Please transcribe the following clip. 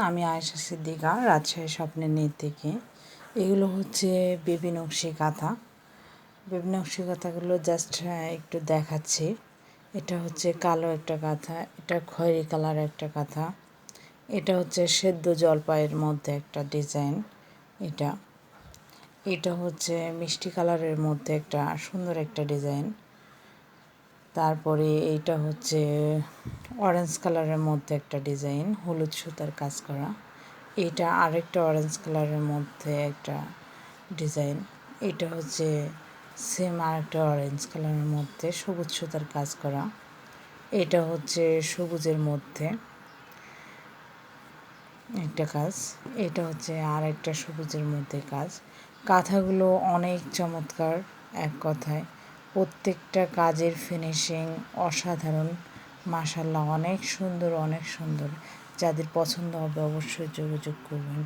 আমি আয়েশা সিদ্দিকা, রাজশাহী স্বপ্নের নীত থেকে। এগুলো হচ্ছে বেবি নকশি কাঁথা। বেবি নকশি কাঁথাগুলো জাস্ট একটু দেখাচ্ছি। এটা হচ্ছে কালো একটা কাঁথা, এটা খয়েরি কালার একটা কাঁথা। এটা হচ্ছে সেদ্ধ জলপাইয়ের মধ্যে একটা ডিজাইন, এটা। এটা হচ্ছে মিষ্টি কালারের মধ্যে একটা সুন্দর একটা ডিজাইন। তারপরে এইটা হচ্ছে অরেঞ্জ কালারের মধ্যে একটা ডিজাইন হলুদ সুতার কাজ করা। এটা আরেকটা অরেঞ্জ কালারের মধ্যে একটা ডিজাইন এটা হচ্ছে সেম আরেকটা অরেঞ্জ কালারের মধ্যে সবুজ সুতার কাজ করা। এটা হচ্ছে সবুজের মধ্যে একটা কাজ। এটা হচ্ছে আর একটা সবুজের মধ্যে কাজ। কাঁথাগুলো অনেক চমৎকার, এক কথায়। প্রত্যেকটা কাজের ফিনিশিং অসাধারণ। মাসাল্লাহ অনেক সুন্দর অনেক সুন্দর। যাদের পছন্দ হবে অবশ্যই যোগাযোগ করবেন।